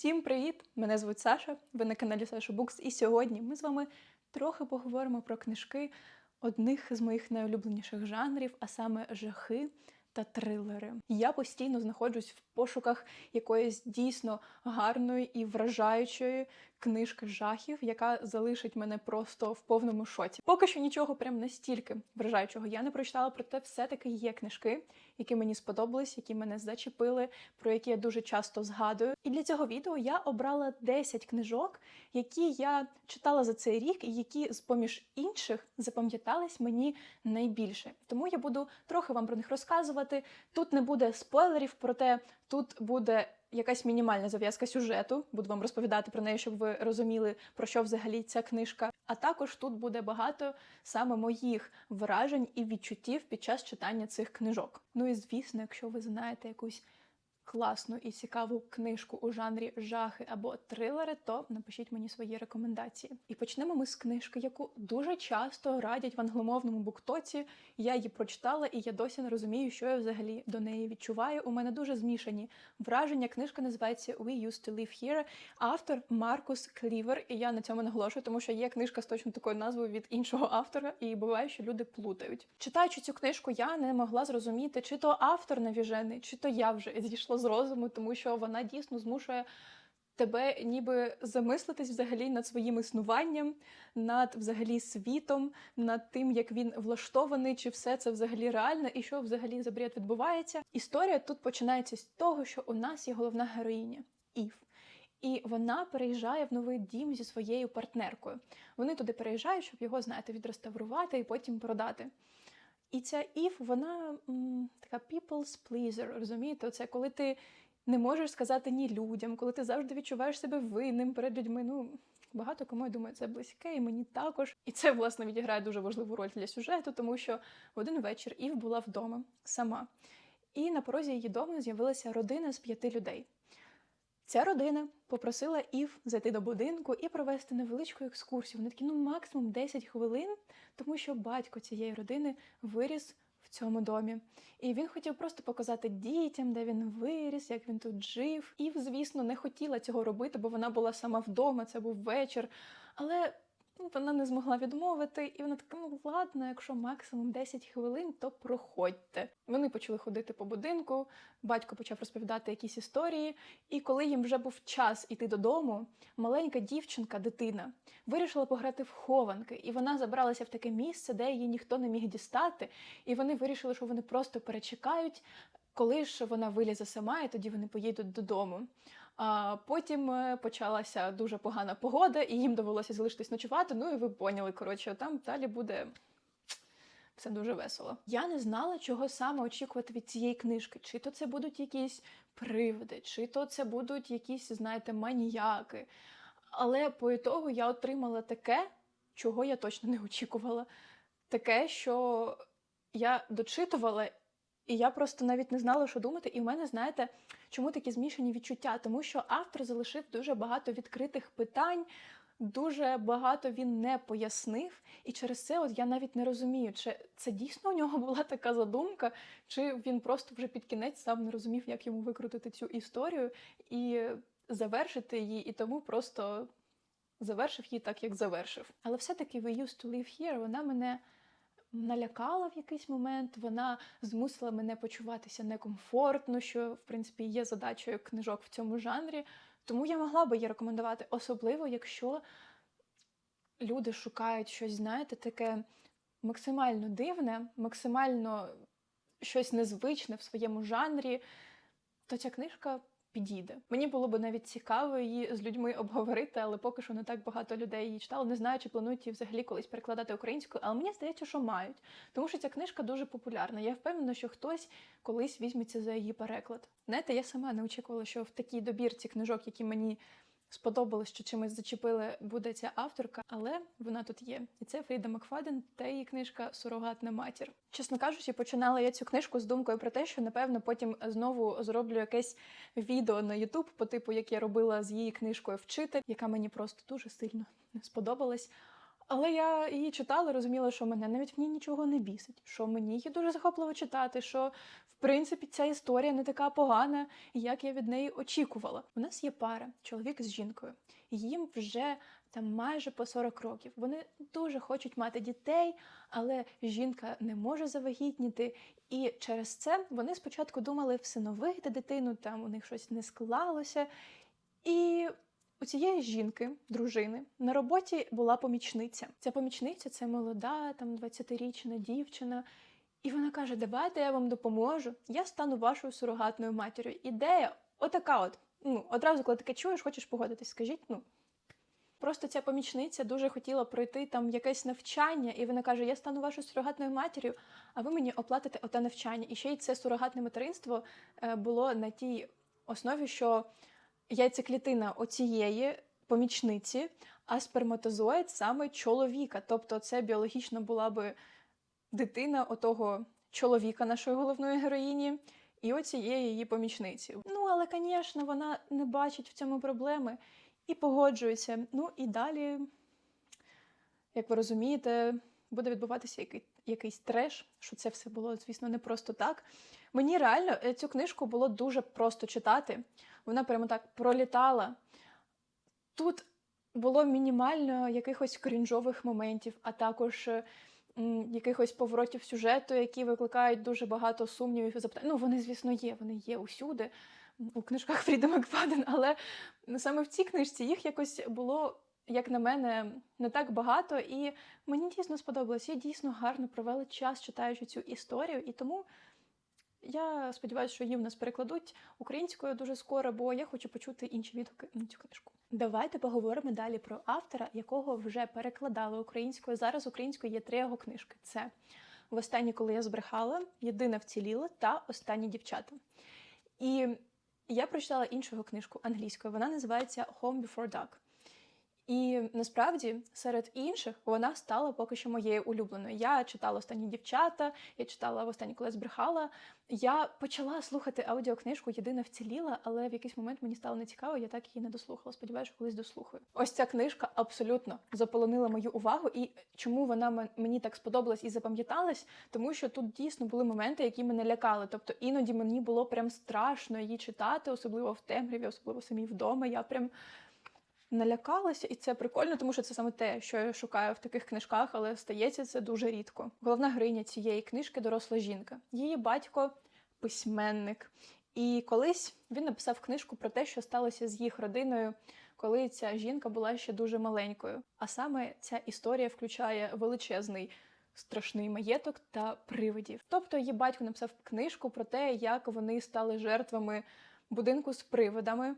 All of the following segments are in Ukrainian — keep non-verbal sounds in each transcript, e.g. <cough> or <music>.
Всім привіт! Мене звуть Саша. Ви на каналі Саша Букс. І сьогодні ми з вами трохи поговоримо про книжки одних з моїх найулюбленіших жанрів, а саме жахи та трилери. Я постійно знаходжусь в пошуках якоїсь дійсно гарної і вражаючої книжки жахів, яка залишить мене просто в повному шоці. Поки що нічого прям настільки вражаючого я не прочитала, проте все-таки є книжки, які мені сподобались, які мене зачепили, про які я дуже часто згадую. І для цього відео я обрала 10 книжок, які я читала за цей рік, і які з поміж інших запам'ятались мені найбільше. Тому я буду трохи вам про них розказувати. Тут не буде спойлерів, проте тут буде якась мінімальна зав'язка сюжету. Буду вам розповідати про неї, щоб ви розуміли, про що взагалі ця книжка. А також тут буде багато саме моїх вражень і відчуттів під час читання цих книжок. Ну і звісно, якщо ви знаєте якусь класну і цікаву книжку у жанрі жахи або трилери, то напишіть мені свої рекомендації. І почнемо ми з книжки, яку дуже часто радять в англомовному буктоці. Я її прочитала, і я досі не розумію, що я взагалі до неї відчуваю. У мене дуже змішані враження. Книжка називається We Used to Live Here. Автор Маркус Клівер. І я на цьому наголошую, тому що є книжка з точно такою назвою від іншого автора, і буває, що люди плутають. Читаючи цю книжку, я не могла зрозуміти, чи то автор навіжений, чи то я вже зійшла з розуму, тому що вона дійсно змушує. Тебе ніби замислитись взагалі над своїм існуванням, над взагалі світом, над тим, як він влаштований, чи все це взагалі реально, і що взагалі за бред відбувається. Історія тут починається з того, що у нас є головна героїня Ів. І вона переїжджає в новий дім зі своєю партнеркою. Вони туди переїжджають, щоб його, знаєте, відреставрувати і потім продати. І ця Ів, вона м, така people's pleaser, розумієте? Це коли ти не можеш сказати ні людям, коли ти завжди відчуваєш себе винним перед людьми. Ну, багато кому я думаю, це близьке, і мені також. І це, власне, відіграє дуже важливу роль для сюжету, тому що в один вечір Ів була вдома сама. І на порозі її дому з'явилася родина з п'яти людей. Ця родина попросила Ів зайти до будинку і провести невеличку екскурсію. Вони такі, ну максимум 10 хвилин, тому що батько цієї родини виріс в цьому домі. І він хотів просто показати дітям, де він виріс, як він тут жив. Ів, звісно, не хотіла цього робити, бо вона була сама вдома, це був вечір. Але ну, вона не змогла відмовити, і вона така, ну ладно, якщо максимум 10 хвилин, то проходьте. Вони почали ходити по будинку, батько почав розповідати якісь історії, і коли їм вже був час іти додому, маленька дівчинка, дитина, вирішила пограти в хованки, і вона забралася в таке місце, де її ніхто не міг дістати. І вони вирішили, що вони просто перечекають, коли ж вона вилізе сама, і тоді вони поїдуть додому. А потім е, почалася дуже погана погода, і їм довелося залишитись ночувати. Ну і ви поняли, коротше, там далі буде все дуже весело. Я не знала, чого саме очікувати від цієї книжки. Чи то це будуть якісь привиди, чи то це будуть якісь, знаєте, маніяки. Але по ітогу я отримала таке, чого я точно не очікувала. Таке, що я дочитувала, і я просто навіть не знала, що думати. І в мене, знаєте, чому такі змішані відчуття? Тому що автор залишив дуже багато відкритих питань, дуже багато він не пояснив. І через це от я навіть не розумію, чи це дійсно у нього <laughs> була така задумка, чи він просто вже під кінець сам не розумів, як йому викрутити цю історію і завершити її, і тому просто завершив її так, як завершив. Але все-таки We Used to Live Here, вона мене налякала в якийсь момент, вона змусила мене почуватися некомфортно, що в принципі є задачею книжок в цьому жанрі. Тому я могла би її рекомендувати, особливо якщо люди шукають щось, знаєте, таке максимально дивне, максимально щось незвичне в своєму жанрі, то ця книжка підійде. Мені було б навіть цікаво її з людьми обговорити, але поки що не так багато людей її читало. Не знаю, чи планують її взагалі колись перекладати українською, але мені здається, що мають, тому що ця книжка дуже популярна. Я впевнена, що хтось колись візьметься за її переклад. Знаєте, я сама не очікувала, що в такій добірці книжок, які мені сподобалось, що чимось зачепили, буде ця авторка, але вона тут є. І це Фріда Макфаден та її книжка Сурогатна матір. Чесно кажучи, починала я цю книжку з думкою про те, що напевно потім знову зроблю якесь відео на YouTube, по типу, як я робила з її книжкою Вчитель, яка мені просто дуже сильно сподобалась. Але я її читала, розуміла, що мене навіть в ній нічого не бісить, що мені її дуже захопливо читати, що принципі, ця історія не така погана, як я від неї очікувала. У нас є пара, чоловік з жінкою. Їм вже там майже по 40 років. Вони дуже хочуть мати дітей, але жінка не може завагітніти. І через це вони спочатку думали всиновити дитину, там у них щось не склалося. І у цієї жінки, дружини, на роботі була помічниця. Ця помічниця це молода, там 20-річна дівчина. І вона каже: Давайте я вам допоможу, я стану вашою сурогатною матір'ю. Ідея отака от. Ну, одразу, коли таке чуєш, хочеш погодитись, скажіть, ну. Просто ця помічниця дуже хотіла пройти там якесь навчання, і вона каже: Я стану вашою сурогатною матір'ю, а ви мені оплатите оте навчання. І ще й це сурогатне материнство е, було на тій основі, що яйцеклітина оцієї помічниці, а сперматозоїд саме чоловіка. Тобто, це біологічно була би дитина отого чоловіка нашої головної героїні і оцієї її помічниці. Ну, але, звісно, вона не бачить в цьому проблеми і погоджується. Ну і далі, як ви розумієте, буде відбуватися який, якийсь треш, що це все було, звісно, не просто так. Мені реально е, цю книжку було дуже просто читати. Вона прямо так пролітала. Тут було мінімально якихось крінжових моментів, а також е, якихось поворотів сюжету, які викликають дуже багато сумнівів і запитань. Ну, вони, звісно, є, вони є усюди у книжках <laughs> Фріда Макфаден, але саме в цій книжці їх якось було, як на мене, не так багато. І мені дійсно сподобалось. Я дійсно гарно провела час, читаючи цю історію, і тому. Я сподіваюся, що її в нас перекладуть українською дуже скоро, бо я хочу почути інші відгуки на цю книжку. Давайте поговоримо далі про автора, якого вже перекладали українською. Зараз українською є три його книжки: це Востаннє, коли я збрехала, Єдина вціліла та Останні дівчата. І я прочитала іншу книжку англійською. Вона називається Home Before Dark. І насправді серед інших вона стала поки що моєю улюбленою. Я читала останні дівчата, я читала останні, коли я збрехала. Я почала слухати аудіокнижку Єдина вціліла, але в якийсь момент мені стало нецікаво, я так її не дослухала. Сподіваюся, колись дослухаю. Ось ця книжка абсолютно заполонила мою увагу. І чому вона мені так сподобалась і запам'яталась? Тому що тут дійсно були моменти, які мене лякали. Тобто іноді мені було прям страшно її читати, особливо в темряві, особливо самі вдома. Я прям налякалася, і це прикольно, тому що це саме те, що я шукаю в таких книжках, але стається це дуже рідко. Головна героїня цієї книжки доросла жінка. Її батько письменник. І колись він написав книжку про те, що сталося з їх родиною, коли ця жінка була ще дуже маленькою. А саме ця історія включає величезний страшний маєток та привидів. Тобто її батько написав книжку про те, як вони стали жертвами будинку з привидами.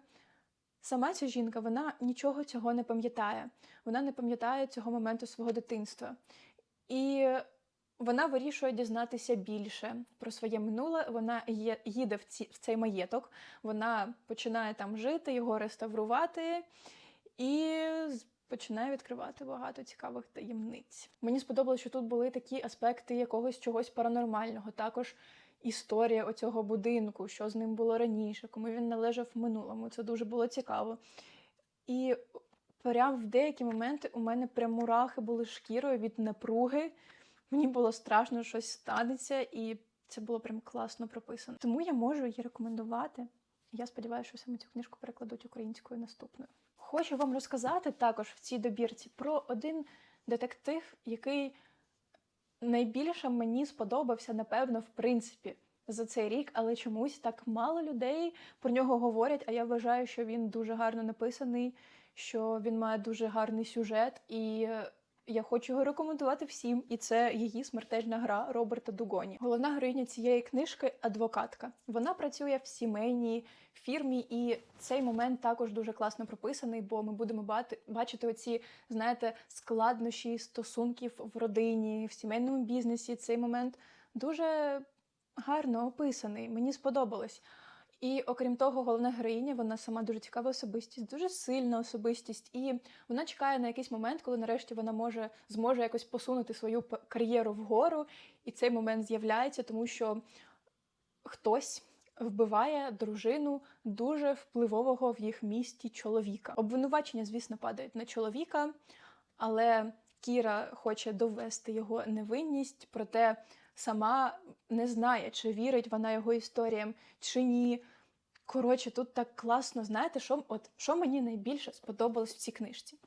Сама ця жінка вона нічого цього не пам'ятає. Вона не пам'ятає цього моменту свого дитинства. І вона вирішує дізнатися більше про своє минуле. Вона їде в, ці, в цей маєток, вона починає там жити, його реставрувати і починає відкривати багато цікавих таємниць. Мені сподобалося, що тут були такі аспекти якогось чогось паранормального. Також історія оцього будинку, що з ним було раніше, кому він належав в минулому. Це дуже було цікаво. І прям в деякі моменти у мене прям мурахи були шкірою від напруги. Мені було страшно, щось станеться, і це було прям класно прописано. Тому я можу її рекомендувати. Я сподіваюся, що саме цю книжку перекладуть українською наступною. Хочу вам розказати також в цій добірці про один детектив, який найбільше мені сподобався, напевно, в принципі, за цей рік, але чомусь так мало людей про нього говорять. А я вважаю, що він дуже гарно написаний, що він має дуже гарний сюжет, і е, я хочу його рекомендувати всім. І це її смертельна гра Роберта Дугоні. Головна героїня цієї книжки адвокатка. Вона працює в сімейній фірмі, і цей момент також дуже класно прописаний, бо ми будемо бачити оці, знаєте, складнощі стосунків в родині, в сімейному бізнесі. Цей момент дуже гарно описаний. Мені сподобалось. І окрім того, головна героїня, вона сама дуже цікава особистість, дуже сильна особистість, і вона чекає на якийсь момент, коли нарешті вона може зможе якось посунути свою кар'єру вгору. І цей момент з'являється, тому що хтось вбиває дружину дуже впливового в їх місті чоловіка. Обвинувачення, звісно, падають на чоловіка, але Кіра хоче довести його невинність, проте сама не знає, чи вірить вона його історіям, чи ні. Коротше, тут так класно, знаєте, що, от, що мені найбільше сподобалось в цій книжці?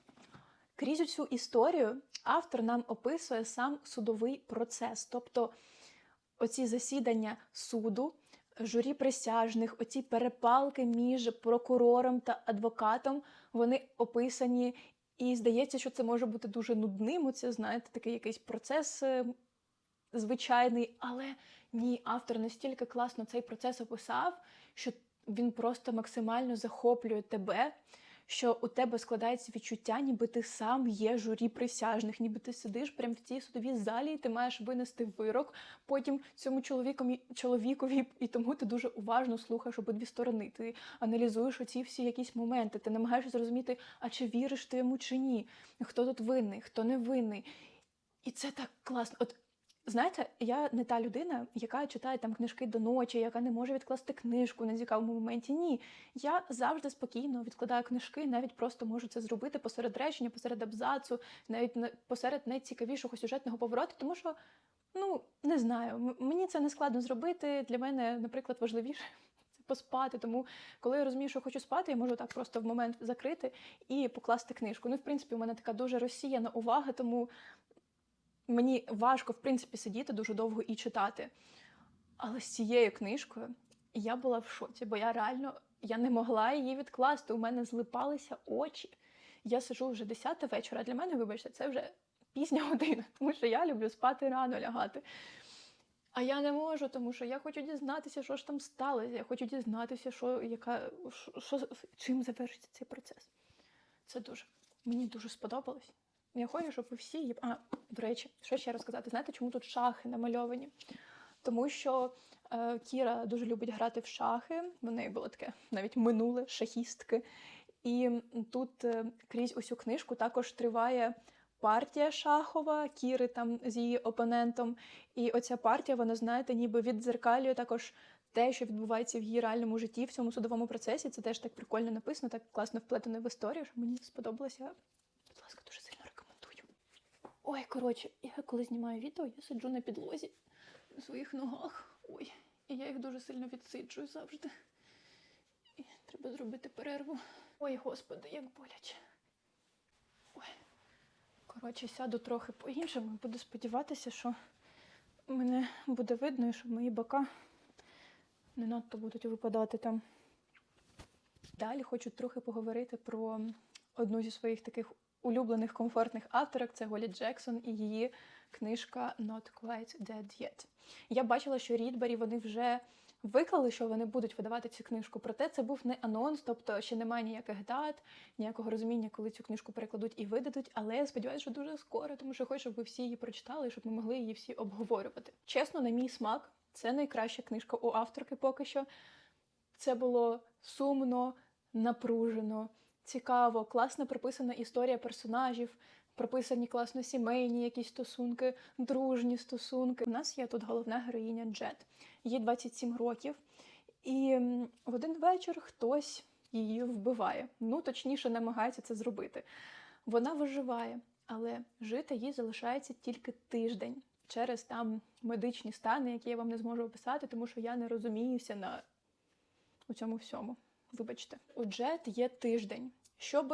Крізь цю історію автор нам описує сам судовий процес, тобто оці засідання суду, журі присяжних, оці перепалки між прокурором та адвокатом, вони описані. І здається, що це може бути дуже нудним. Це, знаєте, такий якийсь процес е, звичайний, але ні, автор настільки класно цей процес описав, що він просто максимально захоплює тебе, що у тебе складається відчуття, ніби ти сам є журі присяжних, ніби ти сидиш прямо в цій судовій залі, і ти маєш винести вирок потім цьому чоловікові, чоловікові, і тому ти дуже уважно слухаєш обидві сторони. Ти аналізуєш оці всі якісь моменти, ти намагаєшся зрозуміти, а чи віриш ти йому чи ні, хто тут винний, хто не винний. І це так класно. От Знаєте, я не та людина, яка читає там книжки до ночі, яка не може відкласти книжку на цікавому моменті. Ні, я завжди спокійно відкладаю книжки, навіть просто можу це зробити посеред речення, посеред абзацу, навіть на- посеред найцікавішого сюжетного повороту, тому що ну не знаю, мені це не складно зробити. Для мене, наприклад, важливіше. <laughs> це Поспати, тому коли я розумію, що хочу спати, я можу так просто в момент закрити і покласти книжку. Ну, в принципі, у мене така дуже розсіяна увага, тому мені важко, в принципі, сидіти дуже довго і читати. Але з цією книжкою я була в шоці, бо я реально я не могла її відкласти. У мене злипалися очі. Я сижу вже 10 вечора. Для мене, вибачте, це вже пізня година, <laughs> тому що я люблю спати рано лягати. А я не можу, тому що я хочу дізнатися, що ж там сталося. Я хочу дізнатися, що, яка, що, що, чим завершиться цей процес. Це дуже мені дуже сподобалось. Я хочу, щоб ви всі. А, до речі, що ще розказати? Знаєте, чому тут шахи намальовані? Тому що е, Кіра дуже любить грати в шахи. В неї було таке навіть минуле шахістки. І тут е, крізь усю книжку також триває партія шахова Кіри там з її опонентом. І оця партія, вона, знаєте, ніби віддзеркалює також те, що відбувається в її реальному житті в цьому судовому процесі. Це теж так прикольно написано, так класно вплетено в історію, що мені сподобалося. Будь ласка, дуже сильно рекомендую. Ой, коротше, я коли знімаю відео, я сиджу на підлозі на своїх ногах. Ой, і я їх дуже сильно відсиджую завжди. І треба зробити перерву. Ой, господи, як боляче. Ой. Коротше, сяду трохи по-іншому буду сподіватися, що мене буде видно і що мої бока не надто будуть випадати там. Далі хочу трохи поговорити про одну зі своїх таких улюблених комфортних авторок це Голі Джексон і її книжка Not Quite Dead Yet. Я бачила, що Рідбері вони вже виклали, що вони будуть видавати цю книжку. Проте це був не анонс, тобто ще немає ніяких дат, ніякого розуміння, коли цю книжку перекладуть і видадуть. Але я сподіваюся, що дуже скоро, тому що хочу, щоб ви всі її прочитали, щоб ми могли її всі обговорювати. Чесно, на мій смак, це найкраща книжка у авторки поки що. Це було сумно, напружено, цікаво, класно прописана історія персонажів, прописані класно сімейні якісь стосунки, дружні стосунки. У нас є тут головна героїня Джет. Їй 27 років, і в один вечір хтось її вбиває. Ну, точніше, намагається це зробити. Вона виживає, але жити їй залишається тільки тиждень через там медичні стани, які я вам не зможу описати, тому що я не розуміюся на у цьому всьому. Вибачте, у Джет є тиждень, щоб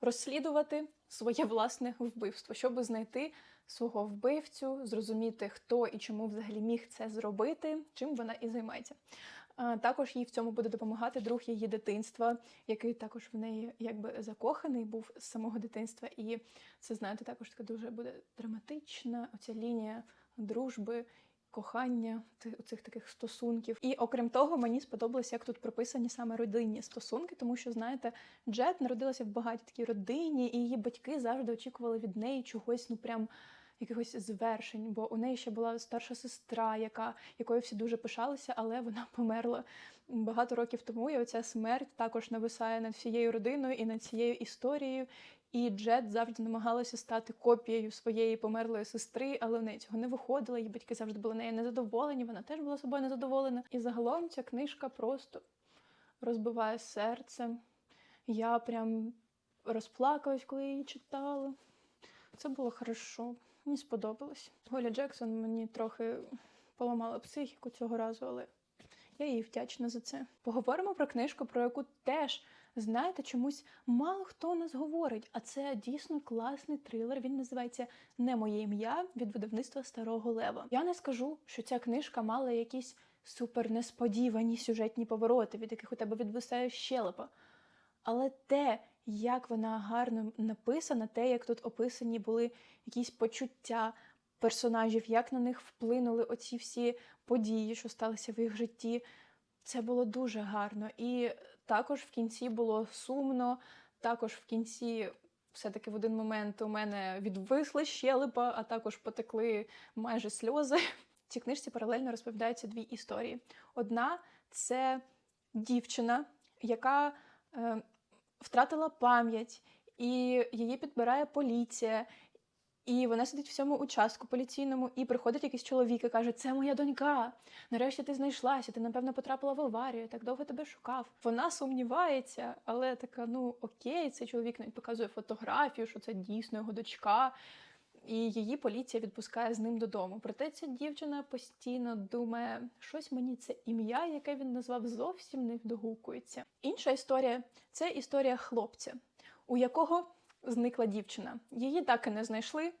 розслідувати своє власне вбивство, щоб знайти свого вбивцю, зрозуміти, хто і чому взагалі міг це зробити, чим вона і займається. Також їй в цьому буде допомагати друг її дитинства, який також в неї якби закоханий був з самого дитинства. І це, знаєте, також така дуже буде драматична оця лінія дружби кохання, ти- цих таких стосунків. І окрім того, мені сподобалося, як тут прописані саме родинні стосунки, тому що, знаєте, Джет народилася в багатій такій родині, і її батьки завжди очікували від неї чогось, ну прям. Якихось звершень, бо у неї ще була старша сестра, яка якою всі дуже пишалися, але вона померла багато років тому. І оця смерть також нависає над всією родиною і над цією історією. І Джет завжди намагалася стати копією своєї померлої сестри, але в неї цього не виходило. Її батьки завжди були нею незадоволені. Вона теж була собою незадоволена. І загалом ця книжка просто розбиває серце. Я прям розплакалась, коли її читала. Це було хорошо. Мені сподобалось. Голя Джексон мені трохи поламала психіку цього разу, але я їй вдячна за це. Поговоримо про книжку, про яку теж знаєте, чомусь мало хто нас говорить. А це дійсно класний трилер. Він називається Не моє ім'я від видавництва Старого Лева. Я не скажу, що ця книжка мала якісь супер несподівані сюжетні повороти, від яких у тебе відвисає щелепа. Але те, як вона гарно написана, те, як тут описані були якісь почуття персонажів, як на них вплинули оці всі події, що сталися в їх житті, це було дуже гарно. І також в кінці було сумно, також в кінці. Все-таки в один момент у мене відвисла щелепа, а також потекли майже сльози. В цій книжці паралельно розповідаються дві історії. Одна це дівчина, яка е, втратила пам'ять, і її підбирає поліція. І вона сидить в цьому участку поліційному, і приходить якийсь чоловік і каже: Це моя донька. Нарешті ти знайшлася, ти, напевно, потрапила в аварію, так довго тебе шукав. Вона сумнівається, але така: ну окей, цей чоловік навіть показує фотографію, що це дійсно його дочка. І її поліція відпускає з ним додому. Проте ця дівчина постійно думає, щось мені це ім'я, яке він назвав, зовсім не догукується. Інша історія це історія хлопця, у якого зникла дівчина. Її так і не знайшли,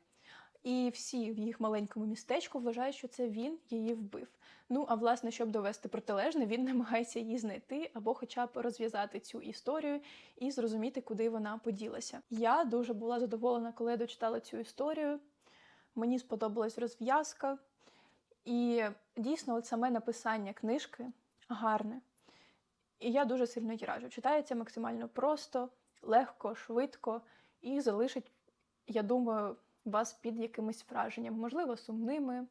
і всі в їх маленькому містечку вважають, що це він її вбив. Ну а власне, щоб довести протилежне, він намагається її знайти або, хоча б розв'язати цю історію і зрозуміти, куди вона поділася. Я дуже була задоволена, коли я дочитала цю історію. Мені сподобалась розв'язка, і дійсно, от саме написання книжки гарне. І я дуже сильно її раджу. Читається максимально просто, легко, швидко і залишить, я думаю, вас під якимось враженням, можливо, сумними,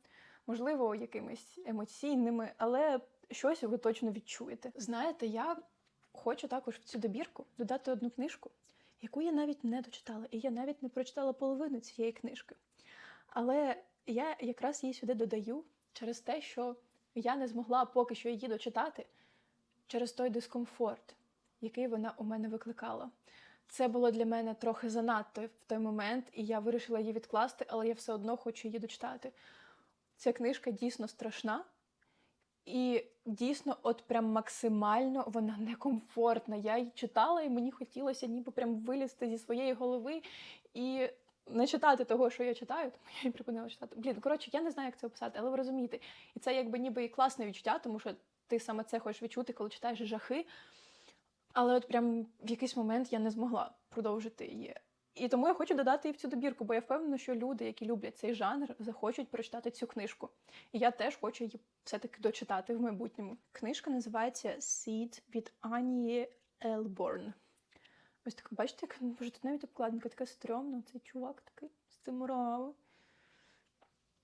можливо, якимись емоційними, але щось ви точно відчуєте. Знаєте, я хочу також в цю добірку додати одну книжку, яку я навіть не дочитала, і я навіть не прочитала половину цієї книжки. Але я якраз її сюди додаю через те, що я не змогла поки що її дочитати через той дискомфорт, який вона у мене викликала. Це було для мене трохи занадто в той момент, і я вирішила її відкласти, але я все одно хочу її дочитати. Ця книжка дійсно страшна, і дійсно, от прям максимально вона некомфортна. Я її читала, і мені хотілося ніби прям вилізти зі своєї голови і не читати того, що я читаю, тому я її припинила читати. Блін, коротше, я не знаю, як це описати, але ви розумієте. І це якби ніби і класне відчуття, тому що ти саме це хочеш відчути, коли читаєш жахи. Але от прям в якийсь момент я не змогла продовжити її. І тому я хочу додати її в цю добірку, бо я впевнена, що люди, які люблять цей жанр, захочуть прочитати цю книжку. І я теж хочу її все-таки дочитати в майбутньому. Книжка називається Seed від Ані Елборн. Ось так, бачите, як може тут навіть обкладинка така стрьомна, цей чувак такий з цим.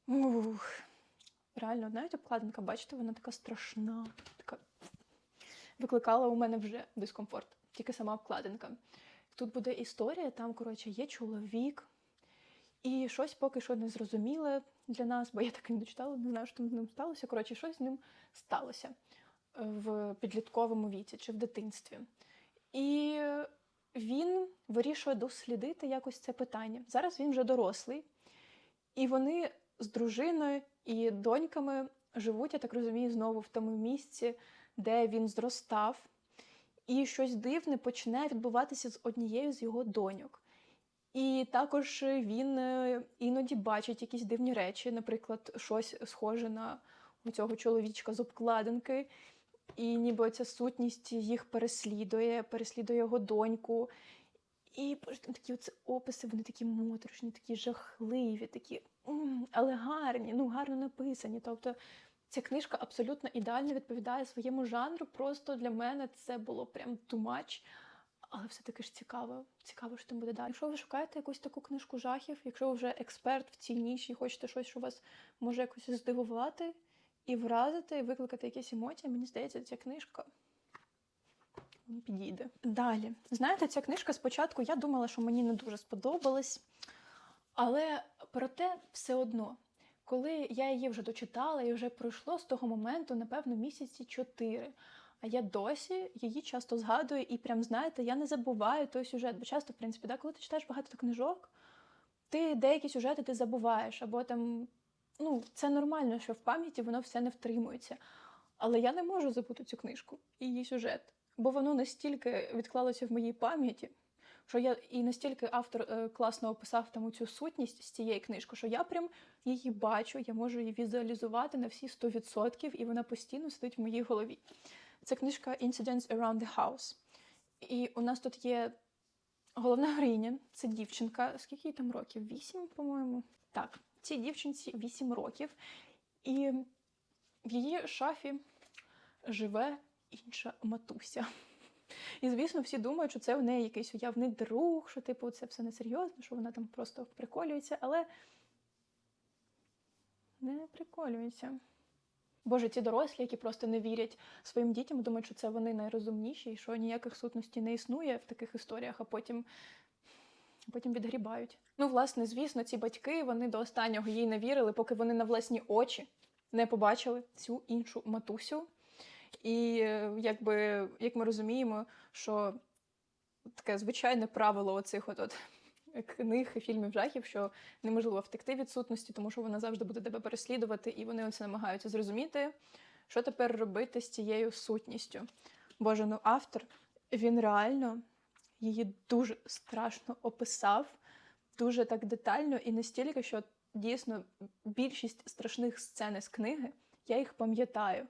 Ух. Реально, навіть обкладинка, бачите, вона така страшна, така викликала у мене вже дискомфорт, тільки сама обкладинка. Тут буде історія, там, коротше, є чоловік, і щось поки що не зрозуміле для нас, бо я так і не дочитала, не знаю, що з ним сталося. Коротше, щось з ним сталося в підлітковому віці чи в дитинстві. І він вирішує дослідити якось це питання. Зараз він вже дорослий, і вони з дружиною і доньками живуть, я так розумію, знову в тому місці, де він зростав, і щось дивне почне відбуватися з однією з його доньок. І також він е, іноді бачить якісь дивні речі, наприклад, щось схоже на цього чоловічка з обкладинки, і ніби ця сутність їх переслідує, переслідує його доньку. І там такі оце описи, вони такі моторошні, такі жахливі, такі, але гарні, ну гарно написані. Тобто Ця книжка абсолютно ідеально відповідає своєму жанру. Просто для мене це було прям much. Але все-таки ж цікаво, цікаво, що там буде далі. Якщо ви шукаєте якусь таку книжку жахів, якщо ви вже експерт в цій ніші і хочете щось, що вас може якось здивувати і вразити, і викликати якісь емоції, мені здається, ця книжка підійде. Далі, знаєте, ця книжка спочатку я думала, що мені не дуже сподобалась, але проте все одно коли я її вже дочитала і вже пройшло з того моменту, напевно, місяці чотири. А я досі її часто згадую, і прям знаєте, я не забуваю той сюжет. Бо часто, в принципі, да, коли ти читаєш багато книжок, ти деякі сюжети ти забуваєш, або там, ну, це нормально, що в пам'яті воно все не втримується. Але я не можу забути цю книжку і її сюжет, бо воно настільки відклалося в моїй пам'яті, що я і настільки автор е, класно описав там цю сутність з цієї книжки, що я прям її бачу, я можу її візуалізувати на всі 100%, і вона постійно сидить в моїй голові. Це книжка Incidents Around the House. І у нас тут є головна героїня, це дівчинка. Скільки їй там років? Вісім, по-моєму. Так, цій дівчинці вісім років. І в її шафі живе інша матуся. І, звісно, всі думають, що це в неї якийсь уявний друг, що, типу, це все несерйозно, що вона там просто приколюється, але не приколюється. Боже, ті дорослі, які просто не вірять своїм дітям, думають, що це вони найрозумніші, і що ніяких сутностей не існує в таких історіях, а потім, потім відгрібають. Ну, власне, звісно, ці батьки вони до останнього їй не вірили, поки вони на власні очі не побачили цю іншу матусю. І е, якби як ми розуміємо, що таке звичайне правило оцих от, <laughs> книг і фільмів жахів, що неможливо втекти від сутності, тому що вона завжди буде тебе переслідувати, і вони оце намагаються зрозуміти, що тепер робити з цією сутністю. Боже, ну автор він реально її дуже страшно описав, дуже так детально і настільки, що дійсно більшість страшних сцен з книги я їх пам'ятаю.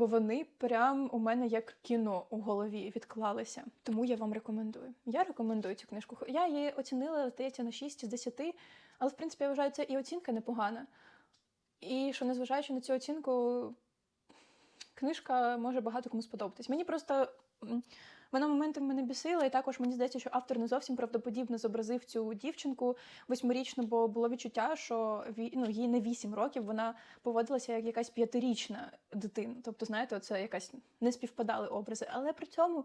Бо вони прям у мене як кіно у голові відклалися. Тому я вам рекомендую. Я рекомендую цю книжку. Я її оцінила, здається, на 6 з 10, але в принципі я вважаю, це і оцінка непогана. І що, незважаючи на цю оцінку, книжка може багато кому сподобатись. Мені просто вона моментом мене бісила, і також мені здається, що автор не зовсім правдоподібно зобразив цю дівчинку восьмирічну, бо було відчуття, що ну, їй не вісім років, вона поводилася як якась п'ятирічна дитина. Тобто, знаєте, це якась не співпадали образи. Але при цьому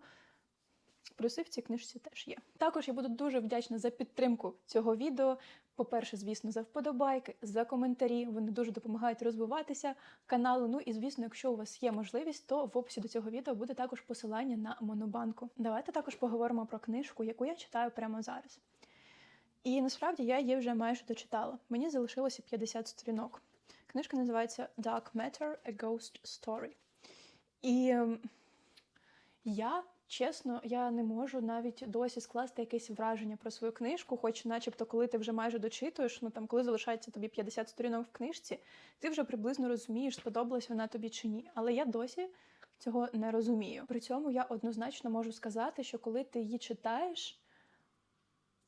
плюси в цій книжці теж є. Також я буду дуже вдячна за підтримку цього відео. По-перше, звісно, за вподобайки, за коментарі. Вони дуже допомагають розвиватися каналу. Ну і звісно, якщо у вас є можливість, то в описі до цього відео буде також посилання на монобанку. Давайте також поговоримо про книжку, яку я читаю прямо зараз. І насправді я її вже майже дочитала. Мені залишилося 50 сторінок. Книжка називається Dark Matter – A Ghost Story. І ем, я, чесно, я не можу навіть досі скласти якесь враження про свою книжку, хоч, начебто, коли ти вже майже дочитуєш, ну там, коли залишається тобі 50 сторінок в книжці, ти вже приблизно розумієш, сподобалась вона тобі чи ні. Але я досі цього не розумію. При цьому я однозначно можу сказати, що коли ти її читаєш,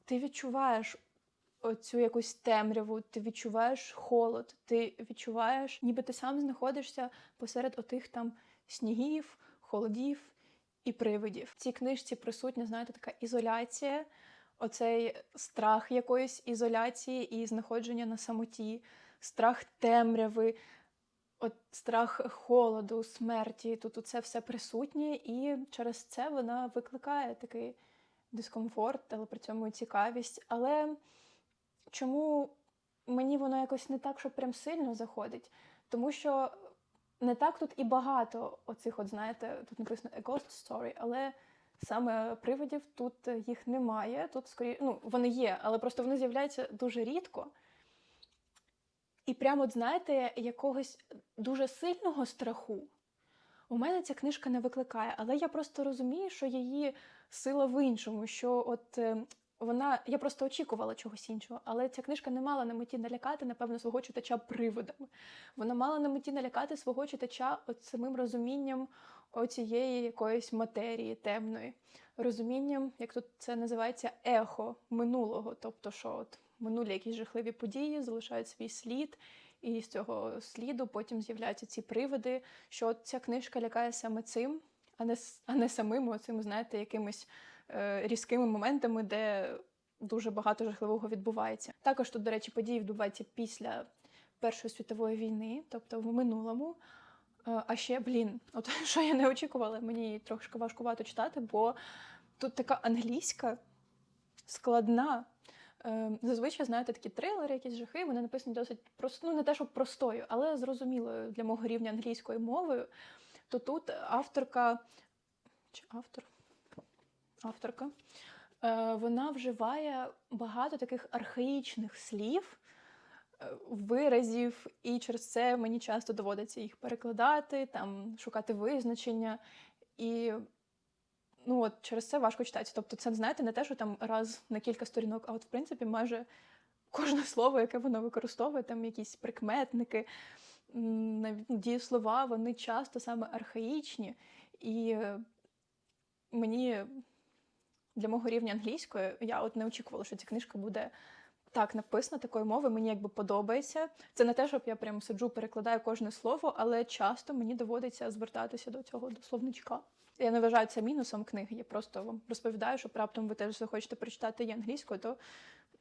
ти відчуваєш оцю якусь темряву, ти відчуваєш холод, ти відчуваєш, ніби ти сам знаходишся посеред отих там снігів, холодів і привидів. В цій книжці присутня, знаєте, така ізоляція, оцей страх якоїсь ізоляції і знаходження на самоті, страх темряви, от страх холоду, смерті. Тут це все присутнє, і через це вона викликає такий дискомфорт, але при цьому цікавість. Але чому мені воно якось не так, що прям сильно заходить? Тому що не так тут і багато оцих, от знаєте, тут написано a ghost story, але саме привидів тут їх немає. Тут скоріше, ну, вони є, але просто вони з'являються дуже рідко. І прямо, от, знаєте, якогось дуже сильного страху у мене ця книжка не викликає, але я просто розумію, що її сила в іншому, що от е, вона, я просто очікувала чогось іншого, але ця книжка не мала на меті налякати, напевно, свого читача привидами. Вона мала на меті налякати свого читача от самим розумінням оцієї якоїсь матерії темної, розумінням, як тут це називається, ехо минулого, тобто, що от минулі якісь жахливі події залишають свій слід. І з цього сліду потім з'являються ці привиди, що ця книжка лякає саме цим, а не, а не самим оцим, знаєте, якимись різкими моментами, де дуже багато жахливого відбувається. Також тут, до речі, події відбуваються після Першої світової війни, тобто в минулому. Е, А ще, блін, от <laughs> що я не очікувала, мені трошки важкувато читати, бо тут така англійська складна. Е, Зазвичай, знаєте, такі трилери, якісь жахи, вони написані досить просто, ну не те, щоб простою, але зрозумілою для мого рівня англійською мовою. То тут авторка чи автор? Авторка Е, Вона вживає багато таких архаїчних слів, е, виразів, і через це мені часто доводиться їх перекладати, там шукати визначення. І ну от через це важко читати. Тобто, це знаєте, не те, що там раз на кілька сторінок, а от в принципі майже кожне слово, яке воно використовує, там якісь прикметники, ну, дієслова, вони часто саме архаїчні. І е, мені для мого рівня англійської я от не очікувала, що ця книжка буде так написана такою мовою. Мені якби подобається. Це не те, щоб я прям сиджу, перекладаю кожне слово, але часто мені доводиться звертатися до цього до словничка. Я не вважаю це мінусом книги. Я просто вам розповідаю, що раптом ви теж захочете прочитати її англійською, то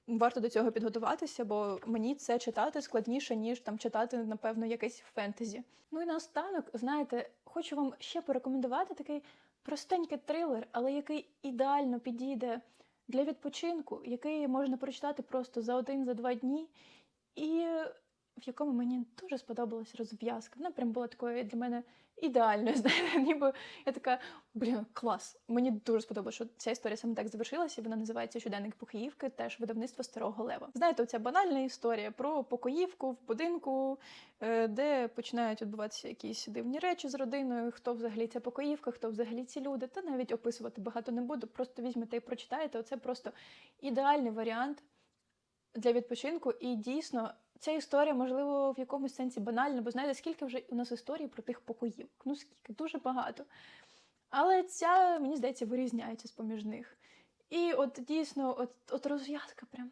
варто до цього підготуватися, бо мені це читати складніше, ніж там читати, напевно, якесь фентезі. Ну і наостанок, знаєте, хочу вам ще порекомендувати такий простенький трилер, але який ідеально підійде для відпочинку, який можна прочитати просто за один, за два дні, і в якому мені дуже сподобалась розв'язка. Вона прям була такою для мене ідеальною. <laughs> Знаєте, ніби я така, блін, клас. Мені дуже сподобалося, що ця історія саме так завершилася. Вона називається Щоденник покоївки, теж видавництво старого лева. Знаєте, оця банальна історія про покоївку в будинку, е, де починають відбуватися якісь дивні речі з родиною, хто взагалі ця покоївка, хто взагалі ці люди. Та навіть описувати багато не буду. Просто візьмете і прочитаєте. Оце просто ідеальний варіант для відпочинку. І дійсно, ця історія, можливо, в якомусь сенсі банальна, бо знаєте, скільки вже у нас історій про тих покоївок? Ну скільки, дуже багато. Але ця, мені здається, вирізняється з поміж них. І от дійсно, от, от розв'язка прям.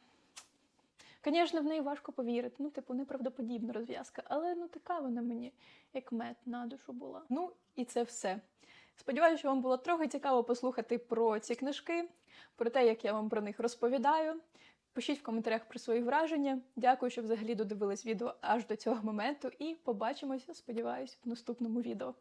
Звісно, в неї важко повірити. Ну, типу, неправдоподібна розв'язка, але ну така вона мені, як мед на душу була. Ну, і це все. Сподіваюся, що вам було трохи цікаво послухати про ці книжки, про те, як я вам про них розповідаю. Пишіть в коментарях про свої враження. Дякую, що взагалі додивились відео аж до цього моменту. І побачимося, сподіваюсь, в наступному відео.